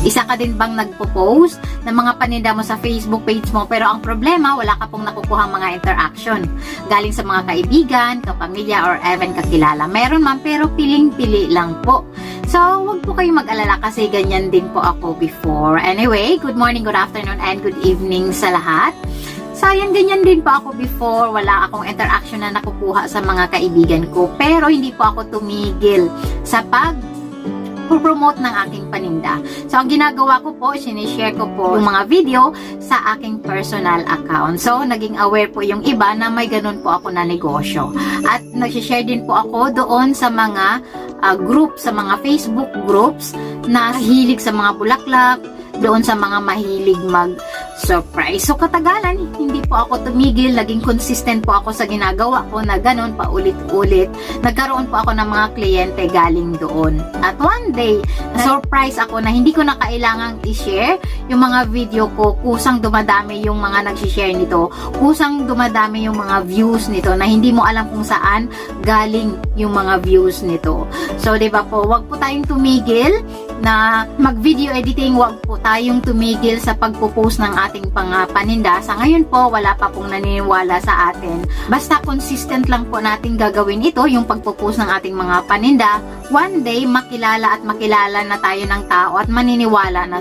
Isa ka din bang nagpo-post ng mga paninda mo sa Facebook page mo pero ang problema, wala ka pong nakukuha mga interaction. Galing sa mga kaibigan, kapamilya, or even kakilala. Meron man pero piling-pili lang po. So, wag po kayong mag-alala kasi ganyan din po ako before. Anyway, good morning, good afternoon, and good evening sa lahat. Sayang, ganyan din po ako before. Wala akong interaction na nakukuha sa mga kaibigan ko. Pero hindi po ako tumigil sa pag promote ng aking paninda. So, ang ginagawa ko po, sinishare ko po yung mga video sa aking personal account. So, naging aware po yung iba na may ganun po ako na negosyo. At nagsishare din po ako doon sa mga uh, group, sa mga Facebook groups na hilig sa mga bulaklak, doon sa mga mahilig mag surprise. So katagalan, hindi po ako tumigil, naging consistent po ako sa ginagawa ko na ganun paulit-ulit. Nagkaroon po ako ng mga kliyente galing doon. At one day, surprise ako na hindi ko na kailangang i-share yung mga video ko, kusang dumadami yung mga nag-share nito, kusang dumadami yung mga views nito na hindi mo alam kung saan galing yung mga views nito. So, di ba po, wag po tayong tumigil na mag-video editing, wag po tayong tumigil sa pagpo-post ng ating pang paninda. Sa ngayon po, wala pa pong naniniwala sa atin. Basta consistent lang po natin gagawin ito, yung pagpo-post ng ating mga paninda. One day, makilala at makilala na tayo ng tao at maniniwala na